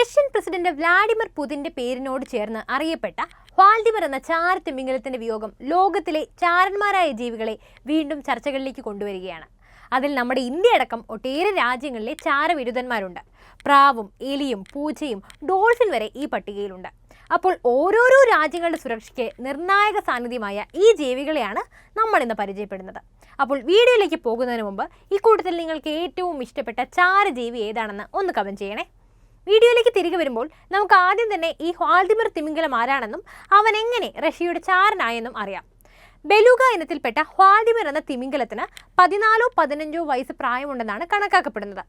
Russian president Vladimir പുതിന്റെ പേരിനോട് ചേർന്ന് അറിയപ്പെട്ട വാൾഡിമർ എന്ന ചാരത്തിമിംഗലത്തിന്റെ വിയോഗം ലോകത്തിലെ ചാരന്മാരായ ജീവികളെ വീണ്ടും ചർച്ചകളിലേക്ക് കൊണ്ടുവരികയാണ്. അതിൽ നമ്മുടെ ഇന്ത്യ അടക്കം ഒട്ടേറെ രാജ്യങ്ങളിലെ ചാരവിരുദ്ധന്മാരുണ്ട്. പ്രാവും എലിയും പൂച്ചയും ഡോൾഫിൻ വരെ ഈ പട്ടികയിലുണ്ട്. അപ്പോൾ ഓരോരോ രാജ്യങ്ങളുടെ സുരക്ഷയ്ക്ക് നിർണായക സാന്നിധ്യമായ ഈ ജീവികളെയാണ് നമ്മൾ ഇന്ന് പരിചയപ്പെടുന്നത്. അപ്പോൾ വീഡിയോയിലേക്ക് പോകുന്നതിന് മുമ്പ് ഇക്കൂട്ടത്തിൽ നിങ്ങൾക്ക് ഏറ്റവും ഇഷ്ടപ്പെട്ട ചാരജീവി ഏതാണെന്ന് ഒന്ന് കമന്റ് ചെയ്യണേ. വീഡിയോയിലേക്ക് തിരികെ വരുമ്പോൾ നമുക്ക് ആദ്യം തന്നെ ഈ ഹാൽദിമിർ തിമിംഗലം ആരാണെന്നും അവൻ എങ്ങനെ റഷ്യയുടെ ചാരനായെന്നും അറിയാം. ബെലുഗ ഇനത്തിൽപ്പെട്ട ഹ്വാൾഡിമിർ എന്ന തിമിംഗലത്തിന് പതിനാലോ പതിനഞ്ചോ വയസ്സ് പ്രായമുണ്ടെന്നാണ് കണക്കാക്കപ്പെടുന്നത്.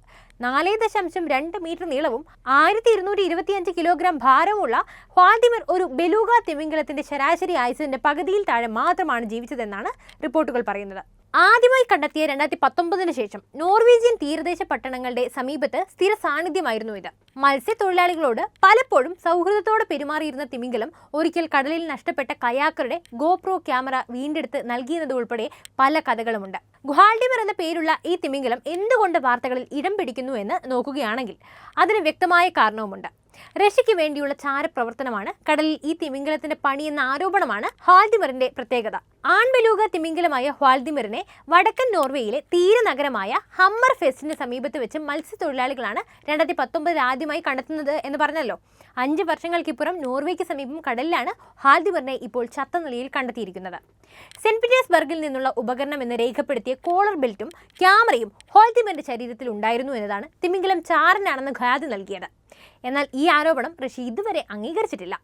നാല് ദശാംശം രണ്ട് മീറ്റർ നീളവും ആയിരത്തി ഇരുന്നൂറ്റി ഇരുപത്തിയഞ്ച് കിലോഗ്രാം ഭാരവുമുള്ള ഹ്വാൾഡിമിർ ഒരു ബെലുഗ തിമിംഗലത്തിന്റെ ശരാശരി ആയുസിന്റെ പകുതിയിൽ താഴെ മാത്രമാണ് ജീവിച്ചതെന്നാണ് റിപ്പോർട്ടുകൾ പറയുന്നത്. ആദ്യമായി കണ്ടെത്തിയ രണ്ടായിരത്തി പത്തൊമ്പതിന് ശേഷം നോർവീജിയൻ തീരദേശ പട്ടണങ്ങളുടെ സമീപത്ത് സ്ഥിര സാന്നിധ്യമായിരുന്നു ഇത്. മത്സ്യത്തൊഴിലാളികളോട് പലപ്പോഴും സൗഹൃദത്തോടെ പെരുമാറിയിരുന്ന തിമിംഗലം ഒരിക്കൽ കടലിൽ നഷ്ടപ്പെട്ട കയാക്കറുടെ ഗോപ്രോ ക്യാമറ വീണ്ടെടുത്ത് നൽകിയത് ഉൾപ്പെടെ പല കഥകളുമുണ്ട്. ഗുഹാൾഡിമർ എന്ന പേരുള്ള ഈ തിമിംഗലം എന്തുകൊണ്ട് വാർത്തകളിൽ ഇടം പിടിക്കുന്നു എന്ന് നോക്കുകയാണെങ്കിൽ അതിന് വ്യക്തമായ കാരണവുമുണ്ട്. റഷ്യയ്ക്ക് വേണ്ടിയുള്ള ചാരപ്രവർത്തനമാണ്. കടലിൽ ഈ തിമിംഗലത്തിന്റെ പണി എന്ന ആരോപണമാണ് ഹാൽദിമറിന്റെ പ്രത്യേകത. ആൺബലൂക തിമിംഗലമായ ഹാൽദിമറിനെ വടക്കൻ നോർവേയിലെ തീരനഗരമായ ഹമ്മർ ഫെസ്റ്റിന് സമീപത്ത് വെച്ച് മത്സ്യത്തൊഴിലാളികളാണ് രണ്ടായിരത്തി പത്തൊമ്പതിൽ ആദ്യമായി കണ്ടെത്തുന്നത് എന്ന് പറഞ്ഞല്ലോ. അഞ്ച് വർഷങ്ങൾക്കിപ്പുറം നോർവേക്ക് സമീപം കടലിലാണ് ഹാൽദിമറിനെ ഇപ്പോൾ ചത്ത നിലയിൽ കണ്ടെത്തിയിരിക്കുന്നത്. സെന്റ് പീറ്റേഴ്സ്ബർഗിൽ നിന്നുള്ള ഉപകരണം എന്ന് രേഖപ്പെടുത്തിയ കോളർ ബെൽറ്റും ക്യാമറയും ഹോൾദിമറിന്റെ ശരീരത്തിൽ ഉണ്ടായിരുന്നു എന്നതാണ് തിമിംഗലം ചാരനാണെന്ന് ഖ്യാതി നൽകിയത്. എന്നാൽ ഈ ആരോപണം റഷ്യ ഇതുവരെ അംഗീകരിച്ചിട്ടില്ല.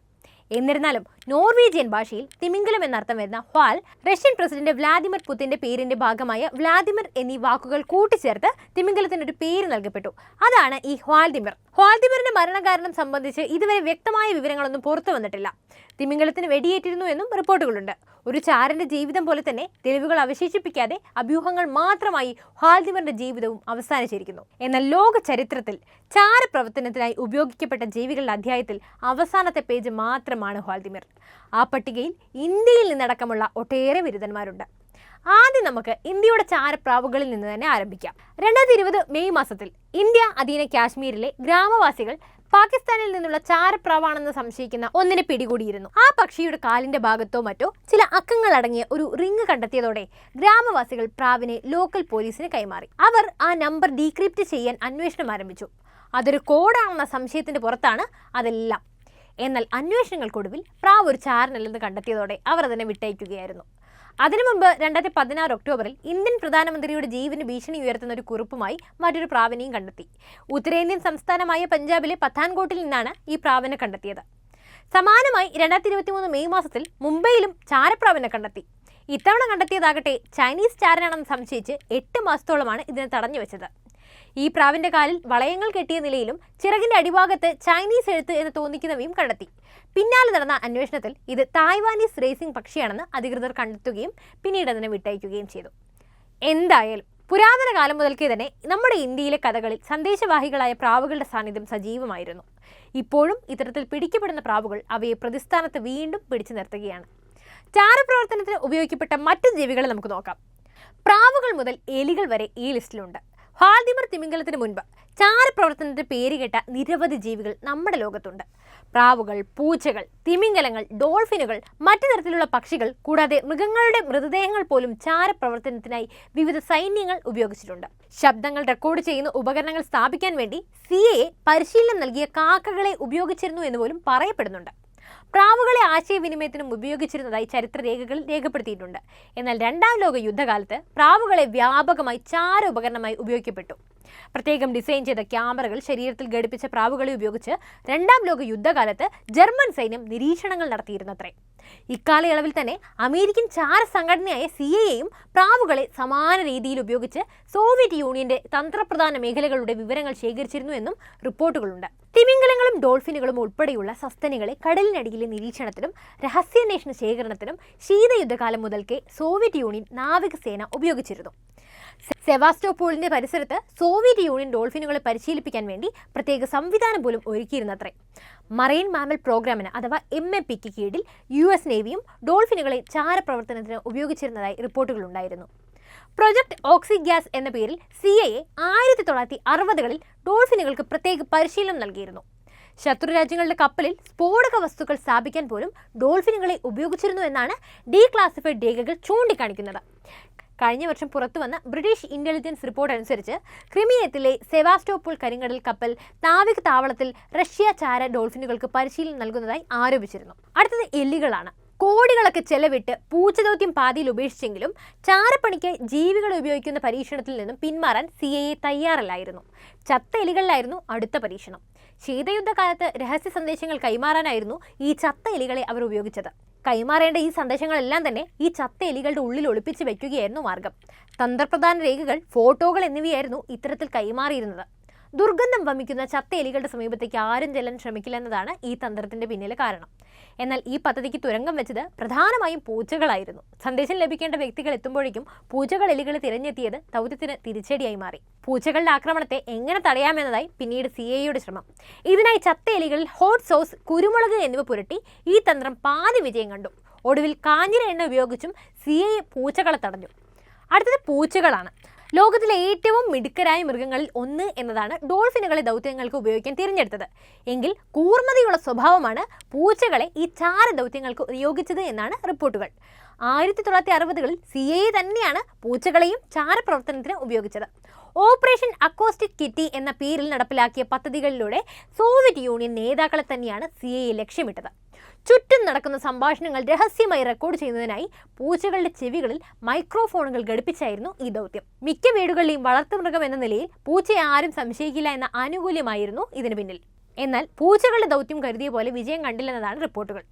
എന്നിരുന്നാലും നോർവീജിയൻ ഭാഷയിൽ തിമിംഗലം എന്നർത്ഥം വരുന്ന ഹ്വാൽ റഷ്യൻ പ്രസിഡന്റ് വ്ലാദിമിർ പുതിന്റെ പേരിന്റെ ഭാഗമായ വ്ലാദിമിർ എന്നീ വാക്കുകൾ കൂട്ടിച്ചേർത്ത് തിമിംഗലത്തിന് ഒരു പേര് നൽകപ്പെട്ടു. അതാണ് ഈ ഹ്വാൽദിമിർ ഹ്വാൽദിമിറിന്റെ മരണകാരണം സംബന്ധിച്ച് ഇതുവരെ വ്യക്തമായ വിവരങ്ങളൊന്നും പുറത്തു വന്നിട്ടില്ല. തിമിംഗലത്തിന് വെടിയേറ്റിരുന്നു എന്നും റിപ്പോർട്ടുകളുണ്ട്. ഒരു ചാരന്റെ ജീവിതം പോലെ തന്നെ തെളിവുകൾ അവശേഷിപ്പിക്കാതെ അഭ്യൂഹങ്ങൾ മാത്രമായി ഹാൽദിമറിന്റെ ജീവിതവും അവസാനിച്ചിരിക്കുന്നു. എന്നാൽ ലോക ചരിത്രത്തിൽ ചാരപ്രവർത്തനത്തിനായി ഉപയോഗിക്കപ്പെട്ട ജീവികളുടെ അധ്യായത്തിൽ അവസാനത്തെ പേജ് മാത്രമാണ് ഹാൽദിമിർ ആ പട്ടികയിൽ ഇന്ത്യയിൽ നിന്നടക്കമുള്ള ഒട്ടേറെ ബിരുദന്മാരുണ്ട്. ആദ്യം നമുക്ക് ഇന്ത്യയുടെ ചാരപ്രാവുകളിൽ നിന്ന് തന്നെ ആരംഭിക്കാം. രണ്ടായിരത്തി ഇരുപത് മെയ് മാസത്തിൽ ഇന്ത്യ അധീന കാശ്മീരിലെ ഗ്രാമവാസികൾ പാകിസ്ഥാനിൽ നിന്നുള്ള ചാരപ്രാവാണെന്ന് സംശയിക്കുന്ന ഒന്നിനെ പിടികൂടിയിരുന്നു. ആ പക്ഷിയുടെ കാലിന്റെ ഭാഗത്തോ മറ്റോ ചില അക്കങ്ങൾ അടങ്ങിയ ഒരു റിങ് കണ്ടെത്തിയതോടെ ഗ്രാമവാസികൾ പ്രാവിനെ ലോക്കൽ പോലീസിന് കൈമാറി. അവർ ആ നമ്പർ ഡീക്രിപ്റ്റ് ചെയ്യാൻ അന്വേഷണം ആരംഭിച്ചു. അതൊരു കോഡാണെന്ന സംശയത്തിന്റെ പുറത്താണ് അതെല്ലാം. എന്നാൽ അന്വേഷണങ്ങൾക്കൊടുവിൽ പ്രാവ് ഒരു ചാരനല്ലെന്ന് കണ്ടെത്തിയതോടെ അവർ അതിനെ വിട്ടയക്കുകയായിരുന്നു. അതിനു മുമ്പ് രണ്ടായിരത്തി പതിനാറ് ഒക്ടോബറിൽ ഇന്ത്യൻ പ്രധാനമന്ത്രിയുടെ ജീവന് ഭീഷണി ഉയർത്തുന്ന ഒരു കുറിപ്പുമായി മറ്റൊരു പ്രാവിനെയും കണ്ടെത്തി. ഉത്തരേന്ത്യൻ സംസ്ഥാനമായ പഞ്ചാബിലെ പത്താൻകോട്ടിൽ നിന്നാണ് ഈ പ്രാവിനെ കണ്ടെത്തിയത്. സമാനമായി രണ്ടായിരത്തി ഇരുപത്തി മൂന്ന് മെയ് മാസത്തിൽ മുംബൈയിലും ചാരപ്രാവിനെ കണ്ടെത്തി. ഇത്തവണ കണ്ടെത്തിയതാകട്ടെ ചൈനീസ് ചാരനാണെന്ന് സംശയിച്ച് എട്ട് മാസത്തോളമാണ് ഇതിനെ തടഞ്ഞു വെച്ചത് ഈ പ്രാവിന്റെ കാലിൽ വളയങ്ങൾ കെട്ടിയ നിലയിലും ചിറകിന്റെ അടിഭാഗത്ത് ചൈനീസ് എഴുത്ത് എന്ന് തോന്നിക്കുന്നവയും കണ്ടെത്തി. പിന്നാലെ നടന്ന അന്വേഷണത്തിൽ ഇത് തായ്വാനീസ് റേസിംഗ് പക്ഷിയാണെന്ന് അധികൃതർ കണ്ടെത്തുകയും പിന്നീട് അതിനെ വിട്ടയക്കുകയും ചെയ്തു. എന്തായാലും പുരാതന കാലം മുതൽക്കേ തന്നെ നമ്മുടെ ഇന്ത്യയിലെ കഥകളിൽ സന്ദേശവാഹികളായ പ്രാവുകളുടെ സാന്നിധ്യം സജീവമായിരുന്നു. ഇപ്പോഴും ഇത്തരത്തിൽ പിടിക്കപ്പെടുന്ന പ്രാവുകൾ അവയെ പ്രതിസ്ഥാനത്ത് വീണ്ടും പിടിച്ചു നിർത്തുകയാണ്. ചാരപ്രവർത്തനത്തിന് ഉപയോഗിക്കപ്പെട്ട മറ്റു ജീവികളെ നമുക്ക് നോക്കാം. പ്രാവുകൾ മുതൽ എലികൾ വരെ ഈ ലിസ്റ്റിലുണ്ട്. ഹാൽദിമർ തിമിംഗലത്തിന് മുൻപ് ചാരപ്രവർത്തനത്തിന് പേരുകേട്ട നിരവധി ജീവികൾ നമ്മുടെ ലോകത്തുണ്ട്. പ്രാവുകൾ പൂച്ചകൾ തിമിംഗലങ്ങൾ ഡോൾഫിനുകൾ മറ്റു തരത്തിലുള്ള പക്ഷികൾ കൂടാതെ മൃഗങ്ങളുടെ മൃതദേഹങ്ങൾ പോലും ചാരപ്രവർത്തനത്തിനായി വിവിധ സൈന്യങ്ങൾ ഉപയോഗിച്ചിട്ടുണ്ട്. ശബ്ദങ്ങൾ റെക്കോർഡ് ചെയ്യുന്ന ഉപകരണങ്ങൾ സ്ഥാപിക്കാൻ വേണ്ടി സി പരിശീലനം നൽകിയ കാക്കകളെ ഉപയോഗിച്ചിരുന്നു എന്ന് പോലും പറയപ്പെടുന്നുണ്ട്. പ്രാവുകളെ ആശയവിനിമയത്തിനും ഉപയോഗിച്ചിരുന്നതായി ചരിത്രരേഖകളിൽ രേഖപ്പെടുത്തിയിട്ടുണ്ട്. എന്നാൽ രണ്ടാം ലോക യുദ്ധകാലത്ത് പ്രാവുകളെ വ്യാപകമായി ചാര ഉപകരണമായി ഉപയോഗിക്കപ്പെട്ടു. പ്രത്യേകം ഡിസൈൻ ചെയ്ത ക്യാമറകൾ ശരീരത്തിൽ ഘടിപ്പിച്ച പ്രാവുകളെ ഉപയോഗിച്ച് രണ്ടാം ലോക യുദ്ധകാലത്ത് ജർമ്മൻ സൈന്യം നിരീക്ഷണങ്ങൾ നടത്തിയിരുന്നത്രേ. ഇക്കാലയളവിൽ തന്നെ അമേരിക്കൻ ചാര സംഘടനയായ സി എയും പ്രാവുകളെ സമാന രീതിയിൽ ഉപയോഗിച്ച് സോവിയറ്റ് യൂണിയന്റെ തന്ത്രപ്രധാന മേഖലകളുടെ വിവരങ്ങൾ ശേഖരിച്ചിരുന്നു എന്നും റിപ്പോർട്ടുകളുണ്ട്. തിമിംഗലങ്ങളും ഡോൾഫിനുകളും ഉൾപ്പെടെയുള്ള സസ്തനികളെ കടലിനടിയിലെ നിരീക്ഷണത്തിനും രഹസ്യാന്വേഷണ ശേഖരണത്തിനും ശീതയുദ്ധകാലം മുതൽക്കേ സോവിയറ്റ് യൂണിയൻ നാവികസേന ഉപയോഗിച്ചിരുന്നു. സെവാസ്റ്റോപോളിന്റെ പരിസരത്ത് സോവിയറ്റ് യൂണിയൻ ഡോൾഫിനുകളെ പരിശീലിപ്പിക്കാൻ വേണ്ടി പ്രത്യേക സംവിധാനം പോലും ഒരുക്കിയിരുന്നത്രേ. മറൈൻ മാമൽ പ്രോഗ്രാമിന് അഥവാ എം എ പിക്ക് കീഴിൽ യു എസ് നേവിയും ഡോൾഫിനുകളെ ചാരപ്രവർത്തനത്തിന് ഉപയോഗിച്ചിരുന്നതായി റിപ്പോർട്ടുകളുണ്ടായിരുന്നു പ്രൊജക്ട് ഓക്സി ഗ്യാസ് എന്ന പേരിൽ സി എ ആയിരത്തി തൊള്ളായിരത്തി അറുപതുകളിൽ ഡോൾഫിനുകൾക്ക് പ്രത്യേക പരിശീലനം നൽകിയിരുന്നു. ശത്രു രാജ്യങ്ങളുടെ കപ്പലിൽ സ്ഫോടക വസ്തുക്കൾ സ്ഥാപിക്കാൻ പോലും ഡോൾഫിനുകളെ ഉപയോഗിച്ചിരുന്നു എന്നാണ് ഡീ ക്ലാസിഫൈഡ് രേഖകൾ ചൂണ്ടിക്കാണിക്കുന്നത്. കഴിഞ്ഞ വർഷം പുറത്തുവന്ന ബ്രിട്ടീഷ് ഇന്റലിജൻസ് റിപ്പോർട്ട് അനുസരിച്ച് ക്രിമിയത്തിലെ സെവാസ്റ്റോപ്പോൾ കരിങ്കടൽ കപ്പൽ നാവിക താവളത്തിൽ റഷ്യ ചാര ഡോൾഫിനുകൾക്ക് പരിശീലനം നൽകുന്നതായി ആരോപിച്ചിരുന്നു. അടുത്തത് എല്ലികളാണ്. കോടികളൊക്കെ ചെലവിട്ട് പൂച്ചദൗത്യം പാതിയിൽ ഉപേക്ഷിച്ചെങ്കിലും ചാരപ്പണിക്ക് ജീവികളെ ഉപയോഗിക്കുന്ന പരീക്ഷണത്തിൽ നിന്നും പിന്മാറാൻ സി എ തയ്യാറല്ലായിരുന്നു. ചത്ത എലികളിലായിരുന്നു അടുത്ത പരീക്ഷണം. ശീതയുദ്ധകാലത്ത് രഹസ്യ സന്ദേശങ്ങൾ കൈമാറാനായിരുന്നു ഈ ചത്ത എലികളെ അവർ ഉപയോഗിച്ചത്. കൈമാറേണ്ട ഈ സന്ദേശങ്ങളെല്ലാം തന്നെ ഈ ചത്ത എലികളുടെ ഉള്ളിൽ ഒളിപ്പിച്ച് വയ്ക്കുകയായിരുന്നു മാർഗം. തന്ത്രപ്രധാന രേഖകൾ ഫോട്ടോകൾ എന്നിവയായിരുന്നു ഇത്തരത്തിൽ കൈമാറിയിരുന്നത്. ദുർഗന്ധം വമിക്കുന്ന ചത്ത എലികളുടെ സമീപത്തേക്ക് ആരും ചെല്ലാൻ ശ്രമിക്കില്ല എന്നതാണ് ഈ തന്ത്രത്തിന്റെ പിന്നിലെ കാരണം. എന്നാൽ ഈ പദ്ധതിക്ക് തുരങ്കം വെച്ചത് പ്രധാനമായും പൂച്ചകളായിരുന്നു. സന്ദേശം ലഭിക്കേണ്ട വ്യക്തികൾ എത്തുമ്പോഴേക്കും പൂച്ചകൾ എലികളെ തിരഞ്ഞെത്തിയത് ദൗത്യത്തിന് തിരിച്ചടിയായി മാറി. പൂച്ചകളുടെ ആക്രമണത്തെ എങ്ങനെ തടയാമെന്നതായി പിന്നീട് സി ഐയുടെ ശ്രമം. ഇതിനായി ചത്ത എലികളിൽ ഹോട്ട് സോസ് കുരുമുളക് എന്നിവ പുരട്ടി ഈ തന്ത്രം പാതി വിജയം കണ്ടു. ഒടുവിൽ കാഞ്ഞിര എണ്ണ ഉപയോഗിച്ചും സി ഐ പൂച്ചകളെ തടഞ്ഞു. അടുത്തത് പൂച്ചകളാണ്. ലോകത്തിലെ ഏറ്റവും മിടുക്കരായ മൃഗങ്ങളിൽ ഒന്ന് എന്നതാണ് ഡോൾഫിനുകളെ ദൗത്യങ്ങൾക്ക് ഉപയോഗിക്കാൻ തിരഞ്ഞെടുത്തത്. എങ്കിൽ കൂർമതിയുള്ള സ്വഭാവമാണ് പൂച്ചകളെ ഈ ചാര ദൗത്യങ്ങൾക്ക് നിയോഗിച്ചത് എന്നാണ് റിപ്പോർട്ടുകൾ. ആയിരത്തി തൊള്ളായിരത്തി അറുപതുകളിൽ സി ഐ തന്നെയാണ് പൂച്ചകളെയും ചാരപ്രവർത്തനത്തിന് ഉപയോഗിച്ചത്. ഓപ്പറേഷൻ അക്കോസ്റ്റിക് കിറ്റി എന്ന പേരിൽ നടപ്പിലാക്കിയ പദ്ധതികളിലൂടെ സോവിയറ്റ് യൂണിയൻ നേതാക്കളെ തന്നെയാണ് സി ഐ ലക്ഷ്യമിട്ടത്. ചുറ്റും നടക്കുന്ന സംഭാഷണങ്ങൾ രഹസ്യമായി റെക്കോർഡ് ചെയ്യുന്നതിനായി പൂച്ചകളുടെ ചെവികളിൽ മൈക്രോഫോണുകൾ ഘടിപ്പിച്ചായിരുന്നു ഈ ദൗത്യം. മിക്ക വീടുകളിലെയും വളർത്തുമൃഗം എന്ന നിലയിൽ പൂച്ചയെ ആരും സംശയിക്കില്ല എന്ന ആനുകൂല്യമായിരുന്നു ഇതിന് പിന്നിൽ. എന്നാൽ പൂച്ചകളുടെ ദൗത്യം കരുതിയ പോലെ വിജയം കണ്ടില്ലെന്നതാണ് റിപ്പോർട്ടുകൾ.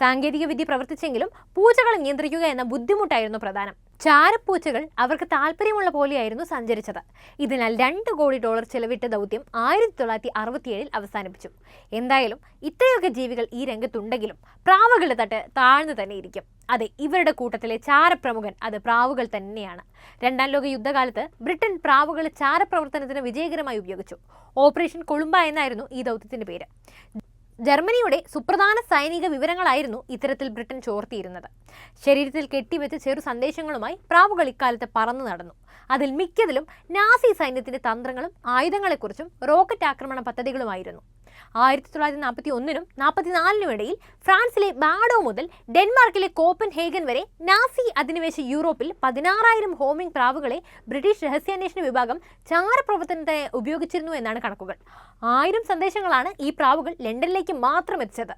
സാങ്കേതികവിദ്യ പ്രവർത്തിച്ചെങ്കിലും പൂച്ചകളെ നിയന്ത്രിക്കുക എന്ന ബുദ്ധിമുട്ടായിരുന്നു പ്രധാനം. ചാരപ്പൂച്ചകൾ അവർക്ക് താല്പര്യമുള്ള പോലെയായിരുന്നു സഞ്ചരിച്ചത്. ഇതിനാൽ രണ്ട് കോടി ഡോളർ ചെലവിട്ട ദൗത്യം ആയിരത്തി തൊള്ളായിരത്തി അറുപത്തിയേഴിൽ അവസാനിപ്പിച്ചു. എന്തായാലും ഇത്രയൊക്കെ ജീവികൾ ഈ രംഗത്തുണ്ടെങ്കിലും പ്രാവുകളുടെ തട്ട് താഴ്ന്നു തന്നെ ഇരിക്കും. അതെ ഇവരുടെ കൂട്ടത്തിലെ ചാരപ്രമുഖൻ അത് പ്രാവുകൾ തന്നെയാണ്. രണ്ടാം ലോക യുദ്ധകാലത്ത് ബ്രിട്ടൻ പ്രാവുകളെ ചാരപ്രവർത്തനത്തിന് വിജയകരമായി ഉപയോഗിച്ചു. ഓപ്പറേഷൻ കൊളുമ്പ എന്നായിരുന്നു ഈ ദൗത്യത്തിന്റെ പേര്. ജർമ്മനിയുടെ സുപ്രധാന സൈനിക വിവരങ്ങളായിരുന്നു ഇത്തരത്തിൽ ബ്രിട്ടൻ ചോർത്തിയിരുന്നത്. ശരീരത്തിൽ കെട്ടിവെച്ച ചെറു സന്ദേശങ്ങളുമായി പ്രാവുകൾ ഇക്കാലത്ത് പറന്നു നടന്നു. അതിൽ മിക്കതിലും നാസി സൈന്യത്തിന്റെ തന്ത്രങ്ങളും ആയുധങ്ങളെക്കുറിച്ചും റോക്കറ്റ് ആക്രമണ പദ്ധതികളുമായിരുന്നു. ആയിരത്തി തൊള്ളായിരത്തി നാൽപ്പത്തി ഒന്നിനും നാൽപ്പത്തിനാലിനും ഇടയിൽ ഫ്രാൻസിലെ ബാഡോ മുതൽ ഡെൻമാർക്കിലെ കോപ്പൻ ഹേഗൻ വരെ നാസി അധിനിവേശ യൂറോപ്പിൽ പതിനാറായിരം ഹോമിംഗ് പ്രാവുകളെ ബ്രിട്ടീഷ് രഹസ്യാന്വേഷണ വിഭാഗം ചാരപ്രവർത്തനത്തിനായി ഉപയോഗിച്ചിരുന്നു എന്നാണ് കണക്കുകൾ. ആയിരം സന്ദേശങ്ങളാണ് ഈ പ്രാവുകൾ ലണ്ടനിലേക്ക് മാത്രം എത്തിച്ചത്.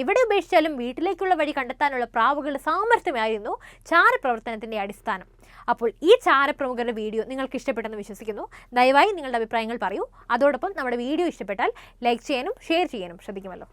എവിടെ ഉപേക്ഷിച്ചാലും വീട്ടിലേക്കുള്ള വഴി കണ്ടെത്താനുള്ള പ്രാവുകളുടെ സാമർഥ്യമായിരുന്നു ചാരപ്രവർത്തനത്തിന്റെ അടിസ്ഥാനം. അപ്പോൾ ഈ ചാരപ്രമുഖരുടെ വീഡിയോ നിങ്ങൾക്ക് ഇഷ്ടപ്പെട്ടെന്ന് വിശ്വസിക്കുന്നു. ദയവായി നിങ്ങളുടെ അഭിപ്രായങ്ങൾ പറയൂ. അതോടൊപ്പം നമ്മുടെ വീഡിയോ ഇഷ്ടപ്പെട്ടാൽ ലൈക്ക് ചെയ്യാനും ഷെയർ ചെയ്യാനും ശ്രദ്ധിക്കുമല്ലോ.